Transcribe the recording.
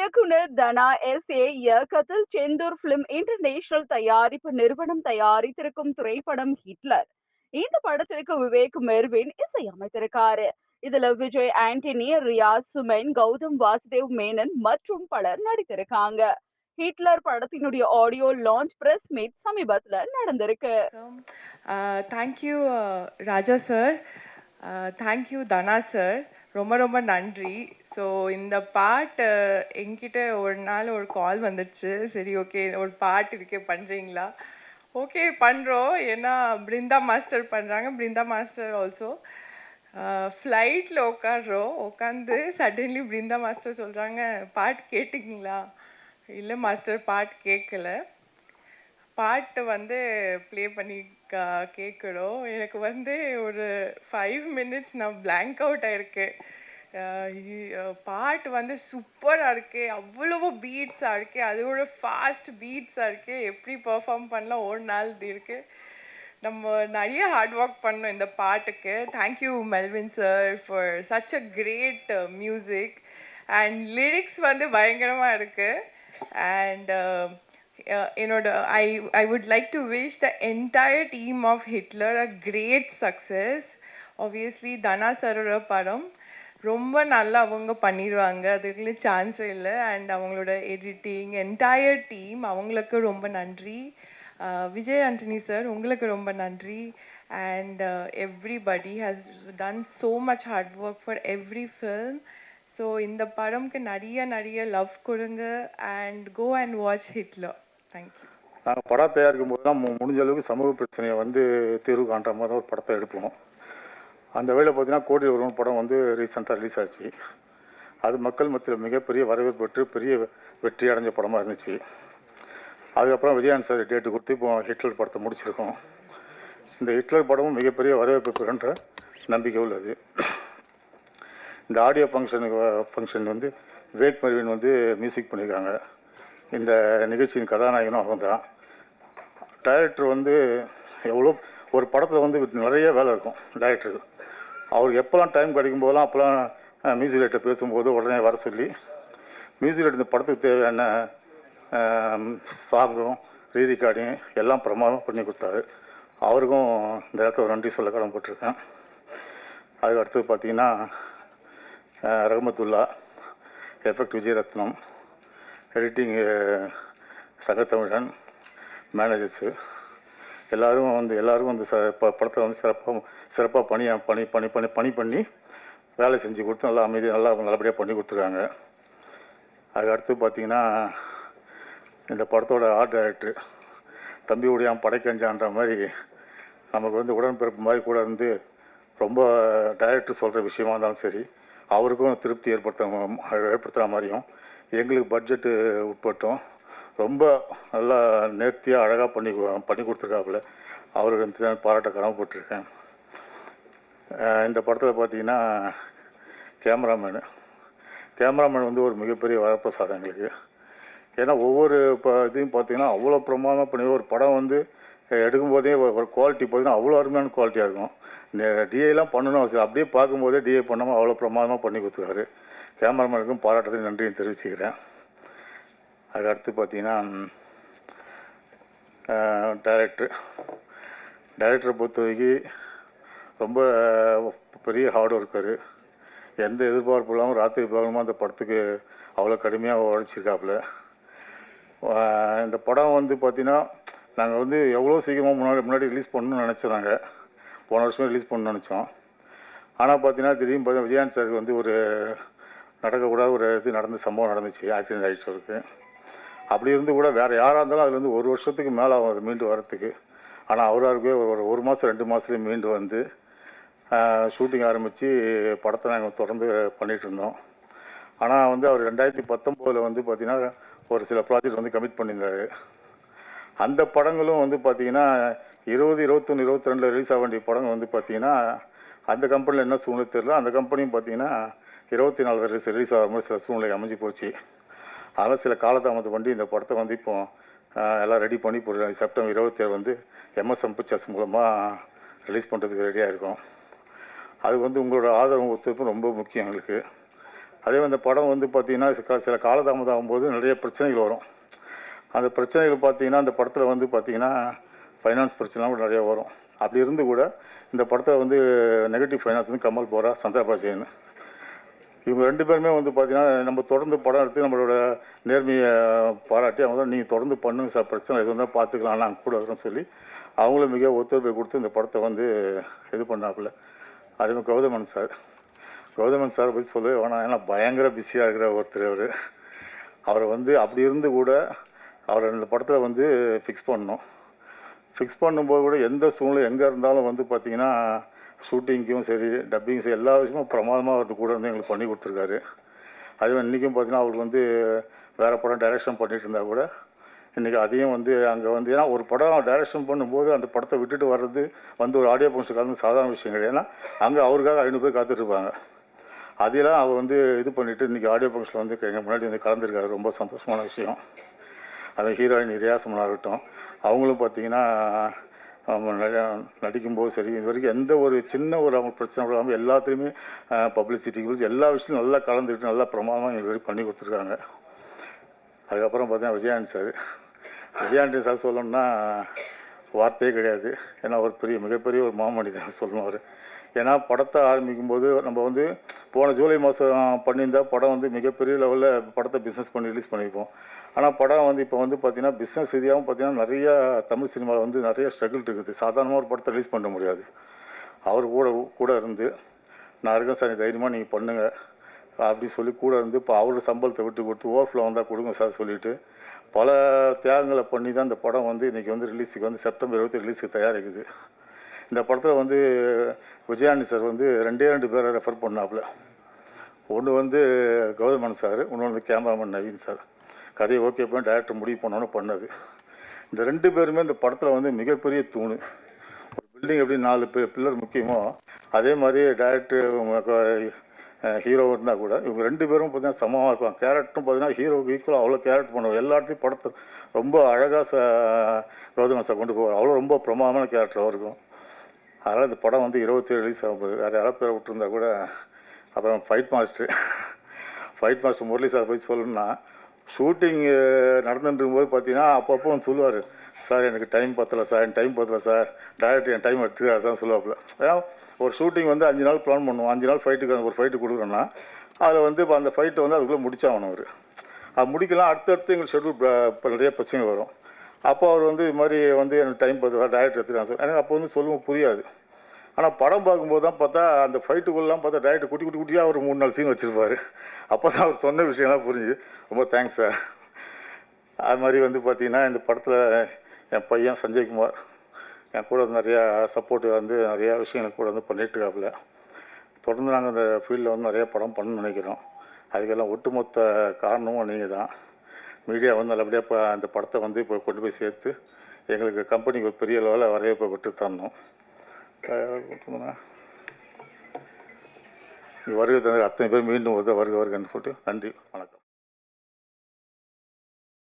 இயக்குனர் தனா S A இயக்கத்தில் Senthur film international தயாரிப்பு நிறுவனம் தயாரித்திருக்கும் திரைப்படம் ஹிட்லர். இந்த படத்திற்கு விவேக் மெர்வின் இசையமைத்திருக்காரு. இதுல விஜய் ஆண்டனி ரியாஸ் சுமன் கௌதம் வாசுதேவ் மேனன் மற்றும் பலர் நடித்திருக்காங்க. ஹிட்லர் படத்தினுடைய ஆடியோ லான்ச் பிரஸ் மீட் சமீபத்தில் நடந்திருக்கு. Thank you Raja sir thank you Dhana sir ரொம்ப ரொம்ப நன்றி. ஸோ இந்த பாட்டு என்கிட்ட ஒரு நாள் ஒரு கால் வந்துச்சு. சரி ஓகே ஒரு பாட்டு இருக்கே. பண்ணுறீங்களா ஓகே பண்ணுறோம் ஏன்னா பிருந்தா மாஸ்டர் பண்ணுறாங்க பிருந்தா மாஸ்டர் ஆல்சோ ஃப்ளைட்டில் உட்காடுறோம் உட்காந்து சடன்லி பிருந்தா மாஸ்டர் சொல்கிறாங்க பாட்டு கேட்டிங்களா? இல்லை மாஸ்டர் பாட்டு கேட்கல பாட்டு வந்து ப்ளே பண்ணி கா கேட்குறோம் எனக்கு வந்து ஒரு ஃபைவ் மினிட்ஸ் நான் பிளாங்க் அவுட் ஆயிருக்கேன் பாட்டு வந்து சூப்பராக இருக்கு. அவ்வளவு பீட்ஸாக இருக்கு. அதோட ஃபாஸ்ட் பீட்ஸாக இருக்கு. எப்படி பர்ஃபார்ம் பண்ணலாம்? ஒரு நாள் இது இருக்கு. நம்ம நிறைய ஹார்ட் ஒர்க் பண்ணோம் இந்த பாட்டுக்கு. Thank you Melvin sir for such a great music and lyrics வந்து பயங்கரமாக இருக்குது அண்ட் என்னோட I I would like to wish the entire team of Hitler a great success obviously Dhana சரோட படம் ரொம்ப நல்லா அவங்க பண்ணிடுவாங்க அதுக்குள்ள சான்ஸே இல்லை. அண்ட் அவங்களோட எடிட்டிங் என்டையர் டீம் அவங்களுக்கு ரொம்ப நன்றி. விஜய் ஆண்டனி சார் உங்களுக்கு ரொம்ப நன்றி. And everybody has done so much hard work for every film so இந்த படம்க்கு நிறைய நிறைய லவ் கொடுங்க. And go and watch Hitler thank you நாங்கள் படம் தயாரிக்கும் போது தான் முடிஞ்ச அளவுக்கு சமூக பிரச்சனையை வந்து தீர்வு காண்ற மாதிரி ஒரு படத்தை எடுப்போம் அந்த வேலை பார்த்தீங்கன்னா கோடி ஒருவன் படம் வந்து ரீசெண்டாக ரிலீஸ் ஆச்சு. அது மக்கள் மத்தியில் மிகப்பெரிய வரவேற்பு பெற்று பெரிய வெற்றி அடைஞ்ச படமாக இருந்துச்சு. அதுக்கப்புறம் விஜயான் சார் டேட்டு கொடுத்து இப்போ ஹிட்லர் படத்தை முடிச்சிருக்கோம். இந்த ஹிட்லர் படமும் மிகப்பெரிய வரவேற்பு பெறுன்ற நம்பிக்கை உள்ளது. இந்த ஆடியோ ஃபங்க்ஷனுக்கு ஃபங்க்ஷன் வந்து விவேக் மருவின் வந்து மியூசிக் பண்ணியிருக்காங்க இந்த நிகழ்ச்சியின் கதாநாயகனும் அவன் தான். டைரக்டர் வந்து எவ்வளோ ஒரு படத்தில் வந்து நிறைய வேலை இருக்கும் டைரக்டருக்கு அவருக்கு எப்போல்லாம் டைம் கிடைக்கும் போதெல்லாம் அப்போல்லாம் மியூசிக் டைரக்டர் பேசும்போது உடனே வர சொல்லி மியூசிக் டைரக்டர் இந்த படத்துக்கு தேவையான சாங்கும் ரீ ரெக்கார்டிங் எல்லாம் பிரமாதம் பண்ணி கொடுத்தாரு. அவருக்கும் இந்த இடத்துல ஒரு நன்றி சொல்ல கடமைப்பட்டிருக்கேன் அதுக்கு அடுத்தது பார்த்தீங்கன்னா Rahamathulla effect Vijayaratnam editing uh, Sangathamizhan managers எல்லாரும் வந்து எல்லோரும் வந்து ச ப- படத்தை வந்து சிறப்பாக சிறப்பாக பணி பணி பணி பண்ணி பணி பண்ணி வேலை செஞ்சு கொடுத்து நல்லா அமைதி நல்லா நல்லபடியாக பண்ணி கொடுத்துருக்காங்க. அதுக்கு அடுத்து பார்த்தீங்கன்னா இந்த படத்தோட ஆர்ட் டைரக்டர் தம்பி உடையான் படைக்கஞ்சான்ற மாதிரி நமக்கு வந்து உடன்பிறப்பு மாதிரி கூட இருந்து ரொம்ப டைரக்டர் சொல்கிற விஷயமா இருந்தாலும் சரி அவருக்கும் திருப்தி ஏற்படுத்த ஏற்படுத்துகிற மாதிரியும் எங்களுக்கு பட்ஜெட்டு உட்பட்டும் ரொம்ப நல்லா நேர்த்தியாக அழகாக பண்ணி பண்ணி கொடுத்துருக்காப்புல. அவருக்கு வந்து பாராட்ட கடமைப்பட்டிருக்கேன் இந்த படத்தில் பார்த்தீங்கன்னா கேமராமேனு கேமராமேன் வந்து ஒரு மிகப்பெரிய வரப்பிரசாதம் எங்களுக்கு. ஏன்னா ஒவ்வொரு இப்போ இதையும் பார்த்தீங்கன்னா அவ்வளோ பிரமாதமாக பண்ணி ஒரு படம் வந்து எடுக்கும்போதே ஒரு குவாலிட்டி பார்த்தீங்கன்னா அவ்வளோ அருமையான குவாலிட்டியாக இருக்கும். டிஏலாம் பண்ணணும் அவசியம் அப்படியே பார்க்கும்போதே டிஏ பண்ணாமல் அவ்வளோ பிரமாதமாக பண்ணி கொடுத்துருக்காரு. கேமராமேனுக்கும் பாராட்டத்தையும் நன்றியும் தெரிவிச்சுக்கிறேன். அதுக்கடுத்து பார்த்தீங்கன்னா டைரக்டர் டைரக்டரை பொறுத்த வரைக்கும் ரொம்ப பெரிய ஹார்ட் ஒர்க்கர் எந்த எதிர்பார்ப்பு இல்லாமல் ராத்திரி பகலமாக அந்த படத்துக்கு அவ்வளோ கடுமையாக உழைச்சிருக்காப்புல. இந்த படம் வந்து பார்த்தீங்கன்னா நாங்கள் வந்து எவ்வளோ சீக்கிரமாக முன்னாடி முன்னாடி ரிலீஸ் பண்ணணும்னு நினச்சோம் நாங்கள் போன வருஷமே ரிலீஸ் பண்ணணும்னு நினச்சோம். ஆனால் பார்த்தீங்கன்னா திடீர்னு பார்த்தா விஜயான் சாருக்கு வந்து ஒரு நடக்கக்கூடாத ஒரு இது நடந்த சம்பவம் நடந்துச்சு. ஆக்சிடென்ட் ஆகிடுச்சு அவருக்கு. அப்படி இருந்து கூட வேறு யாராக இருந்தாலும் அதில் வந்து ஒரு வருஷத்துக்கு மேலே ஆகும் அது மீண்டு வரத்துக்கு ஆனால் அவராருக்கே ஒரு ஒரு மாதம் ரெண்டு மாதத்துலேயும் மீண்டு வந்து ஷூட்டிங் ஆரம்பித்து படத்தை நாங்கள் தொடர்ந்து பண்ணிகிட்டு இருந்தோம். ஆனால் வந்து அவர் ரெண்டாயிரத்தி பத்தொம்போதில் வந்து பார்த்திங்கன்னா ஒரு சில ப்ராஜெக்ட் வந்து கமிட் பண்ணியிருந்தாரு. அந்த படங்களும் வந்து பார்த்திங்கன்னா இருபது இருபத்தொன்று இருபத்தி ரெண்டில் ரிலீஸ் ஆக வேண்டிய படங்கள் வந்து பார்த்தீங்கன்னா அந்த கம்பெனியில் என்ன சூழ்நிலை தெரியல. அந்த கம்பெனியும் பார்த்தீங்கன்னா இருபத்தி நாலு ரிலீஸ் ரிலீஸ் ஆகிற மாதிரி சில சூழ்நிலை அமைஞ்சு போச்சு. அதனால் சில காலதாமதம் பண்ணி இந்த படத்தை வந்து இப்போ எல்லாம் ரெடி பண்ணி இப்போ செப்டம்பர் இருபத்தேழு வந்து எம்எஸ்எம் பிக்சர்ஸ் மூலமாக ரிலீஸ் பண்ணுறதுக்கு ரெடியாக இருக்கும். அது வந்து உங்களோட ஆதரவு ஒத்துழைப்பு ரொம்ப முக்கியம் எங்களுக்கு. அதே அந்த படம் வந்து பார்த்திங்கன்னா சில- காலதாமதம் ஆகும்போது நிறைய பிரச்சனைகள் வரும். அந்த பிரச்சனைகள் பார்த்தீங்கன்னா அந்த படத்தில் வந்து பார்த்திங்கன்னா ஃபைனான்ஸ் பிரச்சனைலாம் கூட நிறைய வரும். அப்படி இருந்து கூட இந்த படத்தில் வந்து நெகட்டிவ் ஃபைனான்ஸ் வந்து கமல் போரா சந்திரபாஜின்னு இவங்க ரெண்டு பேருமே வந்து பார்த்தீங்கன்னா நம்ம தொடர்ந்து படம் எடுத்து நம்மளோட நேர்மையை பாராட்டி அவங்க தான் நீங்கள் தொடர்ந்து பண்ணுங்க சார் பிரச்சனை எது வந்தால் பார்த்துக்கலாம் நாங்கள் கூட வரோம்னு சொல்லி அவங்களும் மிக ஒத்துழைப்பை கொடுத்து இந்த படத்தை வந்து இது பண்ணாப்புல. அதே மாதிரி கௌதமன் சார். கௌதமன் சார் பற்றி சொல்லவே வேணாம். ஏன்னா பயங்கர பிஸியாக இருக்கிற ஒருத்தர் அவர். அவரை வந்து அப்படி இருந்து கூட அவரை இந்த படத்தில் வந்து ஃபிக்ஸ் பண்ணோம் ஃபிக்ஸ் பண்ணும்போது கூட எந்த சூழ்நிலை எங்கே இருந்தாலும் வந்து பார்த்தீங்கன்னா ஷூட்டிங்க்கும் சரி டப்பிங்கும் சரி எல்லா விஷயமும் பிரமாதமாக அவருக்கு கூட வந்து எங்களுக்கு பண்ணி கொடுத்துருக்காரு. அதே மாதிரி இன்றைக்கும் பார்த்தீங்கன்னா அவருக்கு வந்து வேறு படம் டைரக்ஷன் பண்ணிட்டு இருந்தால் கூட இன்றைக்கி அதையும் வந்து அங்கே வந்து ஏன்னா ஒரு படம் டைரக்ஷன் பண்ணும்போது அந்த படத்தை விட்டுட்டு வர்றது வந்து ஒரு ஆடியோ ஃபங்க்ஷன் கலந்து சாதாரண விஷயம் கிடையாது. ஏன்னா அங்கே அவருக்காக ஐநூறு பேர் காத்துட்ருப்பாங்க. அதையெல்லாம் அவர் வந்து இது பண்ணிவிட்டு இன்றைக்கி ஆடியோ ஃபங்க்ஷனில் வந்து எங்கள் முன்னாடி வந்து கலந்துருக்காரு. ரொம்ப சந்தோஷமான விஷயம். அது ஹீரோயின் நிர்யாசமனாக இருக்கட்டும். அவங்களும் பார்த்தீங்கன்னா நடிக்கும்போது சரி இது வரைக்கும் எந்த ஒரு சின்ன ஒரு அவங்க பிரச்சனை இல்லாமல் எல்லாத்துலேயுமே பப்ளிசிட்டிக்கு எல்லா விஷயமும் நல்லா கலந்துக்கிட்டு நல்லா பிரமாதமாக இது வரைக்கும் பண்ணி கொடுத்துருக்காங்க. அதுக்கப்புறம் பார்த்தீங்கன்னா விஜயாண்டி சார் விஜயாண்டி சார் சொல்லணும்னா வார்த்தையே கிடையாது. ஏன்னா ஒரு பெரிய மிகப்பெரிய ஒரு மாமனிதன் சொல்லணும் அவர். ஏன்னா படத்தை ஆரம்பிக்கும் போது நம்ம வந்து போன ஜூலை மாதம் பண்ணியிருந்தால் படம் வந்து மிகப்பெரிய லெவலில் படத்தை பிஸ்னஸ் பண்ணி ரிலீஸ் பண்ணியிருப்போம். ஆனால் படம் வந்து இப்போ வந்து பார்த்தீங்கன்னா பிஸ்னஸ் ரீதியாகவும் பார்த்தீங்கன்னா நிறைய தமிழ் சினிமாவில் வந்து நிறைய ஸ்ட்ரகிள் இருக்குது. சாதாரணமாக ஒரு படத்தை ரிலீஸ் பண்ண முடியாது. அவர் கூட கூட இருந்து நான் இருக்கேன் சார் தைரியமாக நீங்கள் பண்ணுங்கள் அப்படி சொல்லி கூட இருந்து இப்போ அவரோட சம்பளத்தை விட்டு கொடுத்து ஓவர்ஃப்ளோ வந்தால் கொடுங்க சார் சொல்லிட்டு பல தியாகங்களை பண்ணி தான் இந்த படம் வந்து இன்றைக்கி வந்து ரிலீஸுக்கு வந்து செப்டம்பர் இருபத்தி ரிலீஸுக்கு தயாரிக்குது இந்த படத்தில் வந்து விஜயானி சார் வந்து ரெண்டே ரெண்டு பேரை ரெஃபர் பண்ணாப்புல. ஒன்று வந்து கௌதமன் சார் இன்னொன்று வந்து கேமராமேன் நவீன் சார். கதையை ஓகே பண்ணி டேரக்டர் முடிவு பண்ணோன்னு பண்ணது. இந்த ரெண்டு பேருமே இந்த படத்தில் வந்து மிகப்பெரிய தூண். ஒரு பில்டிங் எப்படி நாலு பில்லர் முக்கியமோ அதே மாதிரி டேரக்டர் ஹீரோ இருந்தால் கூட இவங்க ரெண்டு பேரும் பார்த்தீங்கன்னா சமமாக இருப்பாங்க. கேரக்டரும் பார்த்தீங்கன்னா ஹீரோவுக்கு ஈக்குவலாக அவ்வளோ கேரக்டர் பண்ணுவாங்க. எல்லா இடத்துலையும் படத்தை ரொம்ப அழகாக ச கௌதமன் சார் கொண்டு போவார். அவ்வளோ ரொம்ப பிரமாதமான கேரக்டர் இருக்கும் அதனால் இந்த படம் வந்து இருபத்தேழு ரிலீஸ் ஆகும்போது வேறு யாராவது பேரை விட்டுருந்தா கூட அப்புறம் fight master fight master Murali sir போய் சொல்லணும்னா ஷூட்டிங் uh, நடந்துட்டு போது பார்த்தீங்கன்னா அப்பப்போ வந்து சொல்லுவார். சார் எனக்கு டைம் பத்தலை சார். எனக்கு டைம் பத்தலை சார். டேரக்டர் என் டைம் எடுத்துக்கிறார் சார் சொல்லுவாப்புல. ஏன்னா ஒரு ஷூட்டிங் வந்து அஞ்சு நாள் பிளான் பண்ணுவோம். அஞ்சு நாள் ஃபைட்டுக்கு அந்த ஒரு ஃபைட்டு கொடுக்குறோன்னா அதில் வந்து இப்போ அந்த ஃபைட்டை வந்து அதுக்குள்ளே முடிச்சாகணும் அவர். அது முடிக்கலாம். அடுத்தடுத்து எங்களுக்கு ஷெட்யூல் நிறைய பிரச்சனை வரும். அப்போ அவர் வந்து இது மாதிரி வந்து எனக்கு டைம் பத்தலை டேரக்டர் எடுத்துக்கிறாங்க சார். எனக்கு அப்போ வந்து சொல்லுவோம் புரியாது. ஆனால் படம் பார்க்கும்போது தான் பார்த்தா அந்த ஃபைட்டுக்குள்ளெலாம் பார்த்தா டேரக்டர் குட்டி குட்டி குட்டியாக ஒரு மூணு நாலு சீன் வச்சுருப்பாரு. அப்போ தான் அவர் சொன்ன விஷயம்லாம் புரிஞ்சுது. ரொம்ப தேங்க்ஸ் சார் அது மாதிரி வந்து பார்த்தீங்கன்னா இந்த படத்தில் என் பையன் சஞ்சய்குமார் என் கூட வந்து நிறையா சப்போர்ட் வந்து நிறையா விஷயங்கள் கூட வந்து பண்ணிகிட்டு இருக்காப்புல. தொடர்ந்து நாங்கள் இந்த ஃபீல்டில் வந்து நிறையா படம் பண்ணணும்னு நினைக்கிறோம். அதுக்கெல்லாம் ஒட்டுமொத்த காரணமும் நீங்கள் தான் மீடியா வந்து நல்லபடியாக இப்போ அந்த படத்தை வந்து இப்போ கொண்டு போய் சேர்த்து எங்களுக்கு கம்பெனிக்கு ஒரு பெரிய லெவலில் வரவேற்பை விட்டு தரணும். வருகை தந்த அத்தனை பேர் மீண்டும் வருக வருகன்னு சொல்லிட்டு நன்றி வணக்கம்.